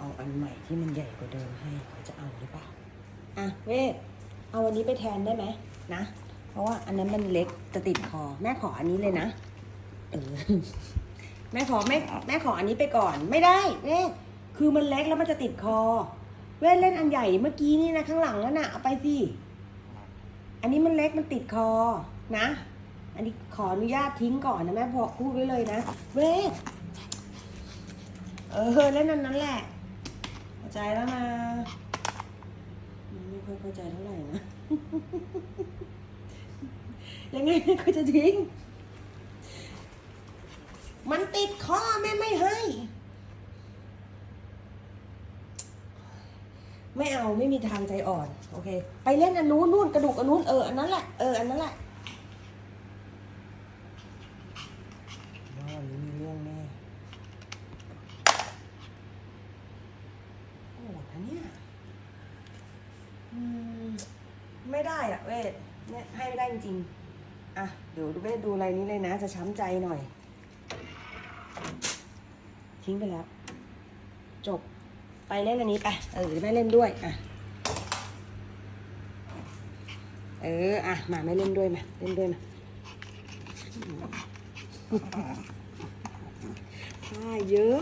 เอาอันใหม่ที่มันใหญ่กว่าเดิมให้เขาจะเอาหรือเปล่าอะเวทเอาอันนี้ไปแทนได้ไหมนะ เพราะว่าอันนั้นมันเล็กจะติดคอแม่ขออันนี้เลยนะเออแม่ขอแม่แม่ขออันนี้ไปก่อนไม่ได้เวทคือมันเล็กแล้วมันจะติดคอ เวทเล่นอันใหญ่เมื่อกี้นี่นะข้างหลังนั่นน่ะเอาไปสิอันนี้มันเล็กมันติดคอนะ อันนี้ขออนุญาตทิ้งก่อนนะแม่พอพูดไว้เลยนะ เวทเออเล่นอันนั้นแหละ ใจแล้วนะไม่ค่อยเข้าใจเท่าไหร่นะ ยังไงก็จะทิ้ง มันติดคอแม่ไม่ให้ ไม่เอาไม่มีทางใจอ่อน โอเค ไปเล่นอันนู้นนู่นกระดูกอันนู้นเอออันนั้นแหละเอออันนั้นแหละว่านี้มีเรื่องแน่โอ้โหนะเนี่ยอืม ไม่ได้อะเวทเนี่ยให้ไม่ได้จริงๆอะเดี๋ยวเวทดูอะไรนี้เลยนะ จะช้ำใจหน่อย ทิ้งไปแล้ว จบไปเล่นอันนี้ไปเออแม่เล่นด้วยอะเอออะมาไม่เล่นด้วยมาเล่นด้วยมาผ้าเยอะ